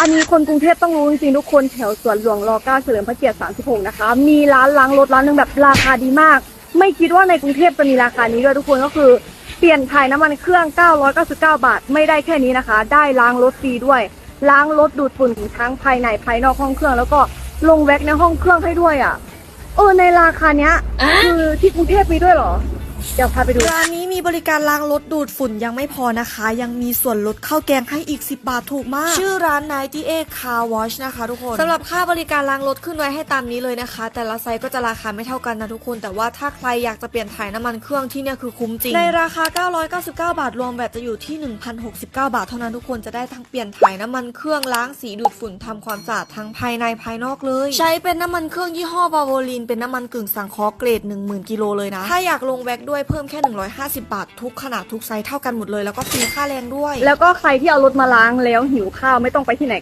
อันนี้คนกรุงเทพต้องรู้จริงๆทุกคนแถวสวนหลวงร9เฉลิมพระเกียรติ 36 นะคะ มีร้านล้างรถร้านหนึงแบบราคาดีมาก ไม่คิดว่าในกรุงเทพจะมีราคานี้ด้วยทุกคนก็คือเปลี่ยนถ่ายน้ำมันเครื่อง 999 บาท ไม่ได้แค่นี้นะคะ ได้ล้างรถฟรีด้วย ล้างรถดูดฝุ่นทั้งภายในภายนอกห้องเครื่อง แล้วก็ลงแว็กในห้องเครื่องให้ด้วยอะเออในราคาเนี้ยคือที่กรุงเทพมีด้วยเหรอ เดี๋ยวพาไปดูร้านนี้มีบริการล้างรถดูดฝุ่นยังไม่พอนะคะ ยังมีส่วนลดข้าวแกงให้อีก 10 บาทถูกมาก ชื่อร้าน98 Car Wash นะคะทุกคนสำหรับค่าบริการล้างรถขึ้นไว้ให้ตามนี้เลยนะคะ แต่ละไซส์ก็จะราคาไม่เท่ากันนะทุกคน แต่ว่าถ้าใครอยากจะเปลี่ยนถ่ายน้ำมันเครื่องที่เนี่ยคือคุ้มจริงในราคา 999 บาทรวมแบบจะอยู่ที่ 1,069 บาทเท่านั้นทุกคนจะได้ทั้งเปลี่ยนถ่ายน้ำมันเครื่องล้างสีดูดฝุ่นทำความสะอาดทั้งภายในภายนอกเลย ใช้เป็นน้ำมันเครื่องยี่ห้อบาโวลินเป็นน้ำมันกึ่งสังเคราะห์เกรด10,000กิโลเลยนะถ้าอยากลงแว็กด้วยเพิ่มแค่ 150 บาท ทุกขนาดทุกไซส์เท่ากันหมดเลยแล้วก็ฟรีค่าแรงด้วย แล้วก็ใครที่เอารถมาล้างแล้วหิวข้าวไม่ต้องไปที่ไหน